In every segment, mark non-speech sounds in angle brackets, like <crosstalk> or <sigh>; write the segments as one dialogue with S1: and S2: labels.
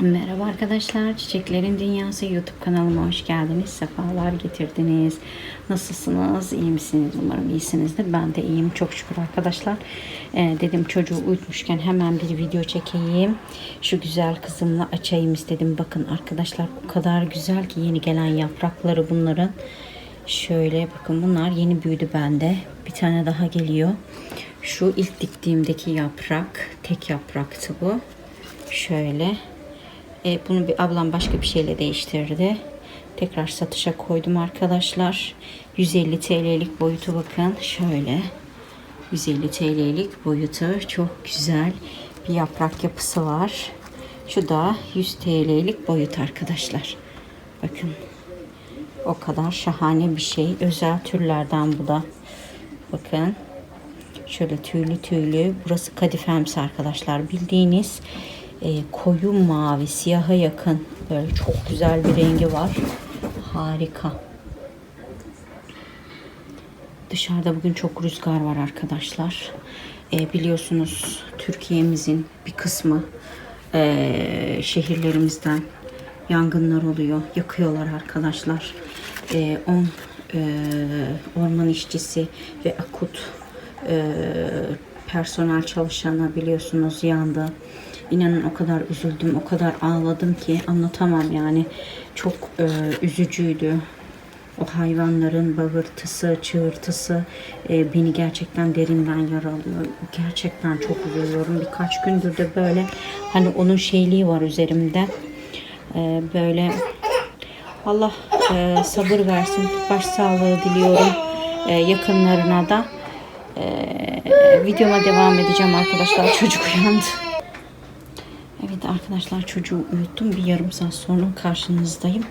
S1: Merhaba arkadaşlar, Çiçeklerin Dünyası YouTube kanalıma hoş geldiniz. Sefalar getirdiniz. Nasılsınız? İyi misiniz? Umarım iyisinizdir. Ben de iyiyim. Çok şükür arkadaşlar. Ee, dedim çocuğu uyutmuşken hemen bir video çekeyim. Şu güzel kızımla açayım istedim. Bakın arkadaşlar o kadar güzel ki yeni gelen yaprakları bunların. Şöyle bakın bunlar yeni büyüdü bende. Bir tane daha geliyor. Şu ilk diktiğimdeki yaprak, tek yapraktı bu. Şöyle. E, bunu bir ablam başka bir şeyle değiştirdi. Tekrar satışa koydum arkadaşlar. 150 TL'lik boyutu bakın. Şöyle. 150 TL'lik boyutu. Çok güzel bir yaprak yapısı var. Şu da 100 TL'lik boyut arkadaşlar. Bakın. O kadar şahane bir şey. Özel türlerden bu da. Bakın. Şöyle tüylü tüylü. Burası kadifemsi arkadaşlar. Bildiğiniz e, koyu mavi, siyaha yakın böyle çok güzel bir rengi var. Harika. Dışarıda bugün çok rüzgar var arkadaşlar. E, biliyorsunuz Türkiye'mizin bir kısmı e, şehirlerimizden yangınlar oluyor. Yakıyorlar arkadaşlar. E, 10 e, orman işçisi ve akut e, personel çalışanı biliyorsunuz yandı. İnanın o kadar üzüldüm, o kadar ağladım ki anlatamam yani. Çok e, üzücüydü. O hayvanların bağırtısı, çığırtısı e, beni gerçekten derinden yaralıyor. Gerçekten çok üzülüyorum. Birkaç gündür de böyle hani onun şeyliği var üzerimde. E, böyle Allah e, sabır versin. Başsağlığı diliyorum e, yakınlarına da. E, videoma devam edeceğim arkadaşlar. Çocuk uyandı. Evet arkadaşlar çocuğu uyuttum. Bir yarım saat sonra karşınızdayım.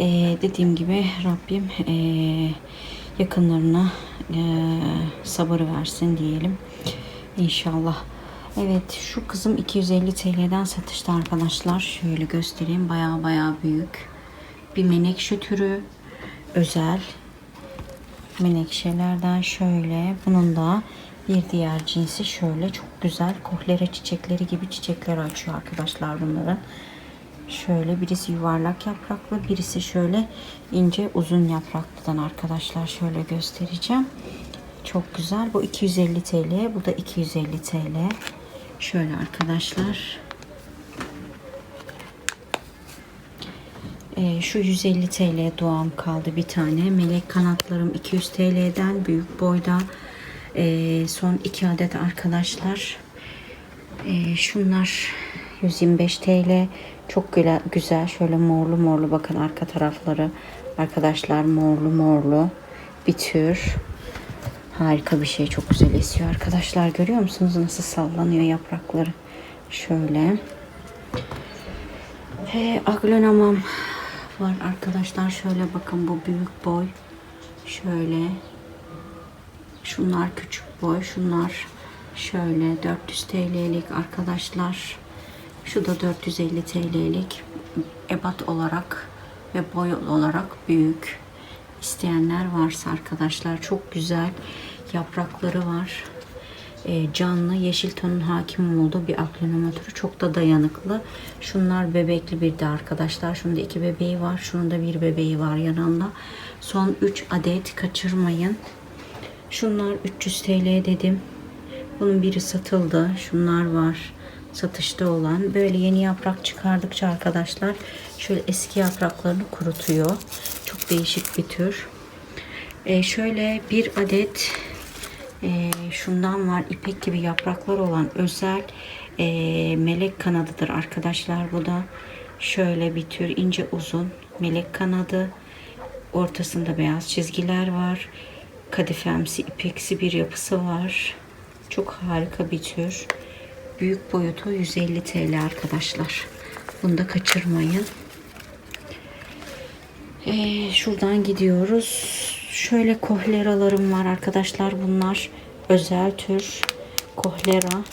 S1: Ee, dediğim gibi Rabbim e, yakınlarına e, sabır versin diyelim. İnşallah. Evet şu kızım 250 TL'den satışta arkadaşlar. Şöyle göstereyim. Baya baya büyük. Bir menekşe türü. Özel. Menekşelerden şöyle. Bunun da bir diğer cinsi şöyle çok güzel kohlera çiçekleri gibi çiçekler açıyor arkadaşlar bunların. Şöyle birisi yuvarlak yapraklı, birisi şöyle ince uzun yapraklıdan arkadaşlar şöyle göstereceğim. Çok güzel. Bu 250 TL, bu da 250 TL. Şöyle arkadaşlar. Ee, şu 150 TL doğam kaldı bir tane. Melek kanatlarım 200 TL'den büyük boyda. Ee, son iki adet arkadaşlar. Ee, şunlar 125 TL. Çok güzel, güzel. Şöyle morlu morlu bakın arka tarafları. Arkadaşlar morlu morlu bir tür. Harika bir şey. Çok güzel esiyor arkadaşlar. Görüyor musunuz nasıl sallanıyor yaprakları? Şöyle. He, aglonamam var arkadaşlar. Şöyle bakın bu büyük boy. Şöyle Şunlar küçük boy. Şunlar şöyle 400 TL'lik arkadaşlar. Şu da 450 TL'lik. Ebat olarak ve boy olarak büyük. isteyenler varsa arkadaşlar çok güzel yaprakları var. E, canlı yeşil tonun hakim olduğu bir aklonoma türü. Çok da dayanıklı. Şunlar bebekli bir de arkadaşlar. Şunda iki bebeği var. Şunun da bir bebeği var yanında. Son 3 adet kaçırmayın. Şunlar 300 TL dedim. Bunun biri satıldı. Şunlar var. Satışta olan. Böyle yeni yaprak çıkardıkça arkadaşlar şöyle eski yapraklarını kurutuyor. Çok değişik bir tür. Ee, şöyle bir adet e, şundan var. ipek gibi yapraklar olan özel e, melek kanadıdır arkadaşlar. Bu da şöyle bir tür ince uzun melek kanadı. Ortasında beyaz çizgiler var kadifemsi, ipeksi bir yapısı var. Çok harika bir tür. Büyük boyutu 150 TL arkadaşlar. Bunu da kaçırmayın. Ee, şuradan gidiyoruz. Şöyle kohleralarım var arkadaşlar. Bunlar özel tür kohlera.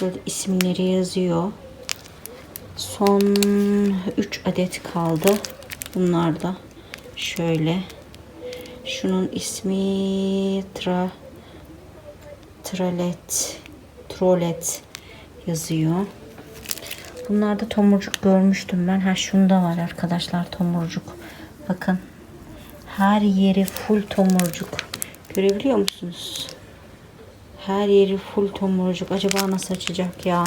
S1: Şurada isimleri yazıyor. Son 3 adet kaldı. Bunlar da şöyle Şunun ismi Tra Tralet Trolet yazıyor. Bunlarda tomurcuk görmüştüm ben. Ha şunda var arkadaşlar tomurcuk. Bakın. Her yeri full tomurcuk. Görebiliyor musunuz? Her yeri full tomurcuk. Acaba nasıl açacak ya?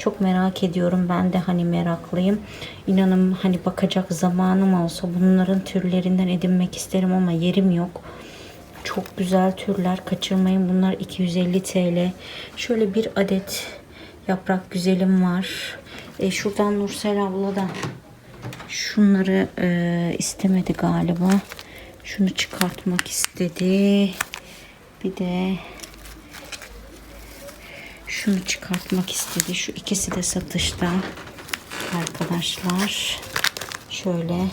S1: Çok merak ediyorum. Ben de hani meraklıyım. İnanın hani bakacak zamanım olsa bunların türlerinden edinmek isterim ama yerim yok. Çok güzel türler. Kaçırmayın. Bunlar 250 TL. Şöyle bir adet yaprak güzelim var. E, şuradan Nursel abla da şunları e, istemedi galiba. Şunu çıkartmak istedi. Bir de şunu çıkartmak istedi. Şu ikisi de satışta. Arkadaşlar. Şöyle.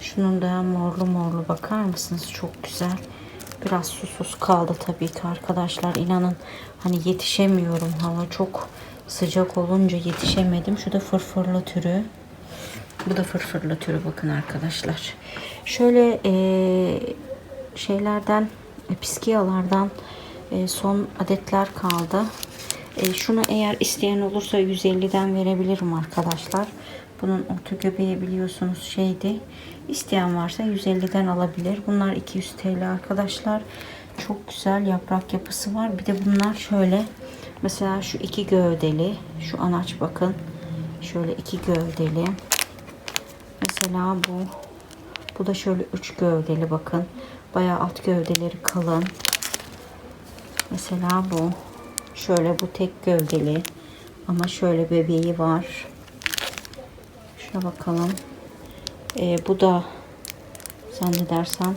S1: Şunun da morlu morlu bakar mısınız? Çok güzel. Biraz susuz kaldı tabii ki arkadaşlar. İnanın hani yetişemiyorum. Hava çok sıcak olunca yetişemedim. Şu da fırfırlı türü. Bu da fırfırlı türü bakın arkadaşlar. Şöyle eee, şeylerden e, piskiyalardan e, son adetler kaldı. E, şunu eğer isteyen olursa 150'den verebilirim arkadaşlar. Bunun otu göbeği biliyorsunuz şeydi. İsteyen varsa 150'den alabilir. Bunlar 200 TL arkadaşlar. Çok güzel yaprak yapısı var. Bir de bunlar şöyle. Mesela şu iki gövdeli. Şu anaç bakın. Şöyle iki gövdeli. Mesela bu. Bu da şöyle üç gövdeli bakın. Bayağı alt gövdeleri kalın. Mesela bu. Şöyle bu tek gövdeli. Ama şöyle bebeği var. Şuna bakalım. Ee, bu da zannedersem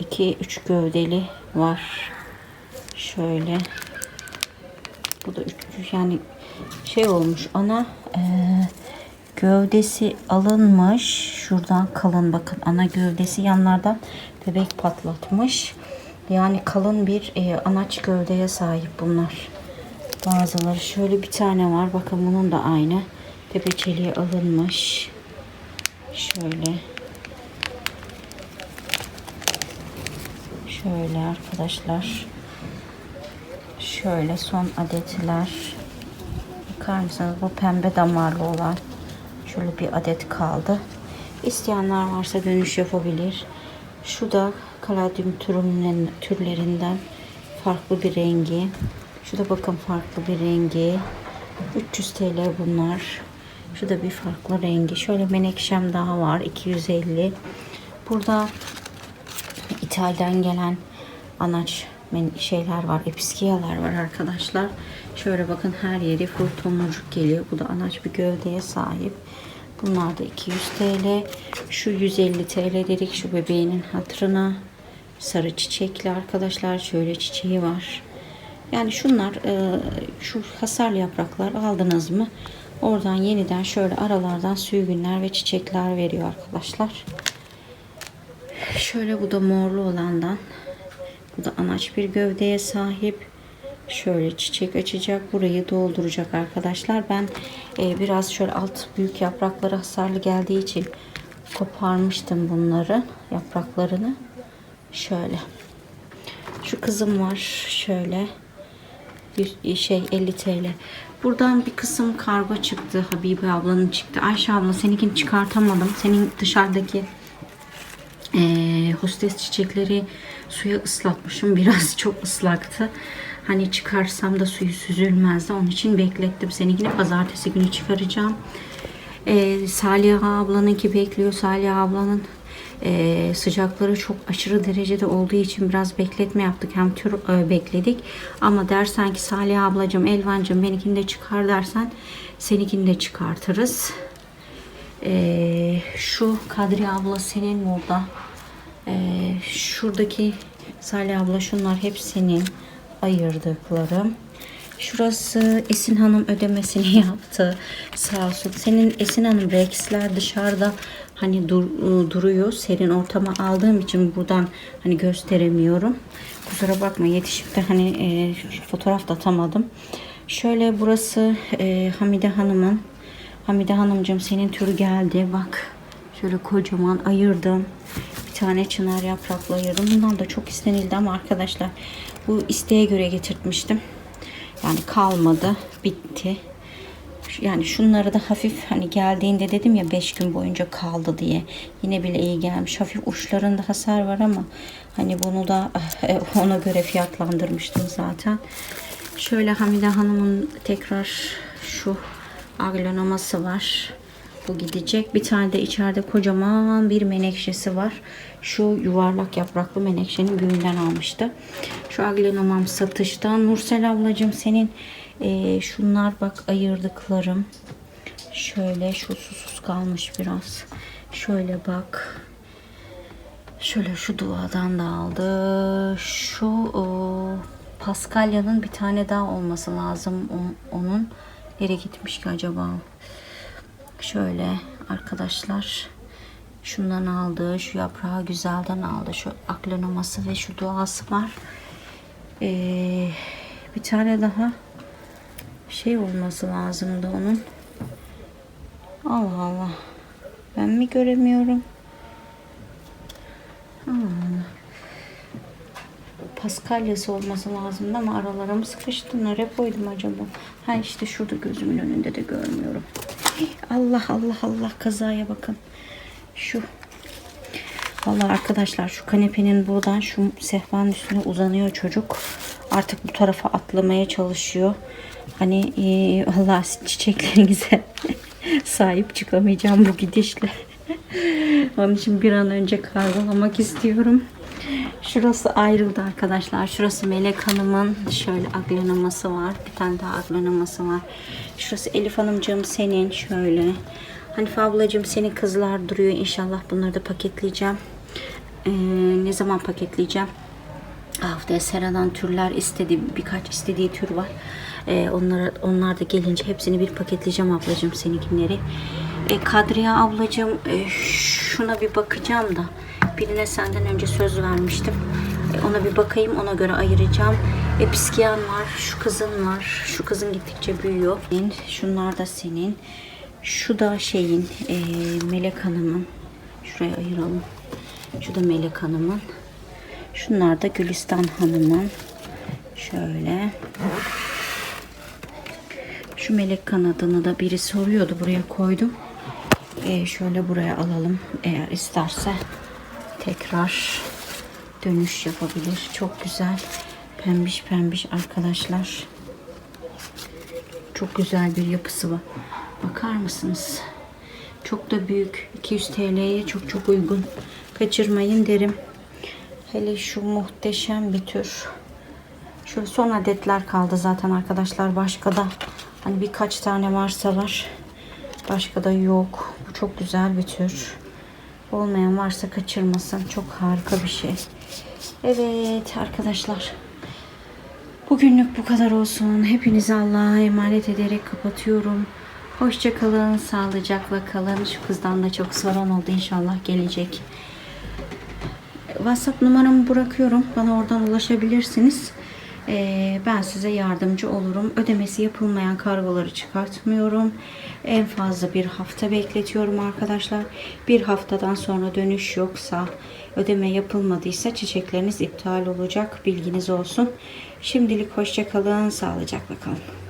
S1: 2-3 gövdeli var. Şöyle. Bu da üç, yani şey olmuş ana e, gövdesi alınmış. Şuradan kalın bakın ana gövdesi yanlardan bebek patlatmış. Yani kalın bir e, anaç gövdeye sahip bunlar. Bazıları şöyle bir tane var. Bakın bunun da aynı. Tepeçeliğe alınmış. Şöyle. Şöyle arkadaşlar. Şöyle son adetler. Bakar mısınız? Bu pembe damarlı olan. Şöyle bir adet kaldı. İsteyenler varsa dönüş yapabilir. Şu da kaladyum türlerinden farklı bir rengi. Şu da bakın farklı bir rengi. 300 TL bunlar. Şu da bir farklı rengi. Şöyle menekşem daha var. 250. Burada İtalyan gelen anaç şeyler var. Episkiyalar var arkadaşlar. Şöyle bakın her yeri full geliyor. Bu da anaç bir gövdeye sahip. Bunlar da 200 TL. Şu 150 TL dedik şu bebeğinin hatırına. Sarı çiçekli arkadaşlar. Şöyle çiçeği var. Yani şunlar e, şu hasar yapraklar aldınız mı? Oradan yeniden şöyle aralardan sürgünler ve çiçekler veriyor arkadaşlar. Şöyle bu da morlu olandan. Bu da anaç bir gövdeye sahip. Şöyle çiçek açacak. Burayı dolduracak arkadaşlar. Ben e, biraz şöyle alt büyük yaprakları hasarlı geldiği için koparmıştım bunları. Yapraklarını. Şöyle. Şu kızım var. Şöyle. Bir şey 50 TL. Buradan bir kısım kargo çıktı. Habibe ablanın çıktı. Ayşe abla seninkini çıkartamadım. Senin dışarıdaki ee, hostes çiçekleri suya ıslatmışım. <laughs> Biraz çok ıslaktı. Hani çıkarsam da suyu süzülmezdi. Onun için beklettim. Seninkini pazartesi günü çıkaracağım. Ee, Salih ablanınki bekliyor. Salih ablanın e, sıcakları çok aşırı derecede olduğu için biraz bekletme yaptık. Hem tür e, bekledik. Ama dersen ki Salih ablacığım, Elvancığım benimkini de çıkar dersen seninkini de çıkartırız. Ee, şu Kadriye abla senin burada. Ee, şuradaki Salih abla şunlar hep senin ayırdıklarım. Şurası Esin Hanım ödemesini <laughs> yaptı. Sağ olsun. Senin Esin Hanım Rex'ler dışarıda hani dur, ıı, duruyor. Serin ortama aldığım için buradan hani gösteremiyorum. Kusura bakma yetişip de hani e, fotoğraf da atamadım. Şöyle burası e, Hamide Hanım'ın Hamide Hanımcığım senin tür geldi. Bak şöyle kocaman ayırdım. Bir tane çınar yapraklı ayırdım. Bundan da çok istenildi ama arkadaşlar bu isteğe göre getirtmiştim. Yani kalmadı. Bitti. Yani şunları da hafif hani geldiğinde dedim ya 5 gün boyunca kaldı diye. Yine bile iyi gelmiş. Hafif uçlarında hasar var ama hani bunu da <laughs> eh, ona göre fiyatlandırmıştım zaten. Şöyle Hamide Hanım'ın tekrar şu aglonoması var. Bu gidecek. Bir tane de içeride kocaman bir menekşesi var. Şu yuvarlak yapraklı menekşenin büyüğünden almıştı. Şu aglonomam satışta. Nursel ablacığım senin eee, şunlar bak ayırdıklarım. Şöyle şu susuz kalmış biraz. Şöyle bak. Şöyle şu duadan da aldı. Şu o, Paskalya'nın bir tane daha olması lazım onun. Nereye gitmiş ki acaba? Şöyle arkadaşlar şundan aldı. Şu yaprağı güzelden aldı. Şu aklanoması ve şu duası var. Ee, bir tane daha şey olması lazımdı onun. Allah Allah. Ben mi göremiyorum? Allah Allah. Paskalyası olması lazımdı ama aralara mı sıkıştı? Nereye koydum acaba? Ha işte şurada gözümün önünde de görmüyorum. Allah Allah Allah kazaya bakın. Şu. Vallahi arkadaşlar şu kanepenin buradan şu sehpanın üstüne uzanıyor çocuk. Artık bu tarafa atlamaya çalışıyor. Hani e, Allah çiçeklerinize <laughs> sahip çıkamayacağım bu gidişle. <laughs> Onun için bir an önce kargolamak istiyorum. Şurası ayrıldı arkadaşlar. Şurası Melek Hanım'ın şöyle aglanaması var. Bir tane daha aglanaması var. Şurası Elif Hanımcığım senin şöyle. Hanife ablacığım senin kızlar duruyor. İnşallah bunları da paketleyeceğim. Ee, ne zaman paketleyeceğim? Haftaya Sera'dan türler istedi birkaç istediği tür var. Ee, onlara onlar da gelince hepsini bir paketleyeceğim ablacığım seninkileri. Ee, Kadriye ablacığım e, şuna bir bakacağım da birine senden önce söz vermiştim. E, ona bir bakayım ona göre ayıracağım. E, Piskiyan var, şu kızın var. Şu kızın gittikçe büyüyor. Şunlar da senin. Şu da şeyin e, Melek Hanım'ın. Şuraya ayıralım. Şu da Melek Hanım'ın. Şunlar da Gülistan Hanım'ın. Şöyle. Şu melek kanadını da biri soruyordu. Buraya koydum. Ee, şöyle buraya alalım. Eğer isterse tekrar dönüş yapabilir. Çok güzel. Pembiş pembiş arkadaşlar. Çok güzel bir yapısı var. Bakar mısınız? Çok da büyük. 200 TL'ye çok çok uygun. Kaçırmayın derim. Hele şu muhteşem bir tür. Şöyle son adetler kaldı zaten arkadaşlar. Başka da hani birkaç tane varsa var. Başka da yok. Bu çok güzel bir tür. Olmayan varsa kaçırmasın. Çok harika bir şey. Evet arkadaşlar. Bugünlük bu kadar olsun. Hepinizi Allah'a emanet ederek kapatıyorum. Hoşça kalın, sağlıcakla kalın. Şu kızdan da çok soran oldu inşallah gelecek. WhatsApp numaramı bırakıyorum. Bana oradan ulaşabilirsiniz. Ee, ben size yardımcı olurum. Ödemesi yapılmayan kargoları çıkartmıyorum. En fazla bir hafta bekletiyorum arkadaşlar. Bir haftadan sonra dönüş yoksa ödeme yapılmadıysa çiçekleriniz iptal olacak. Bilginiz olsun. Şimdilik hoşça kalın. Sağlıcakla kalın.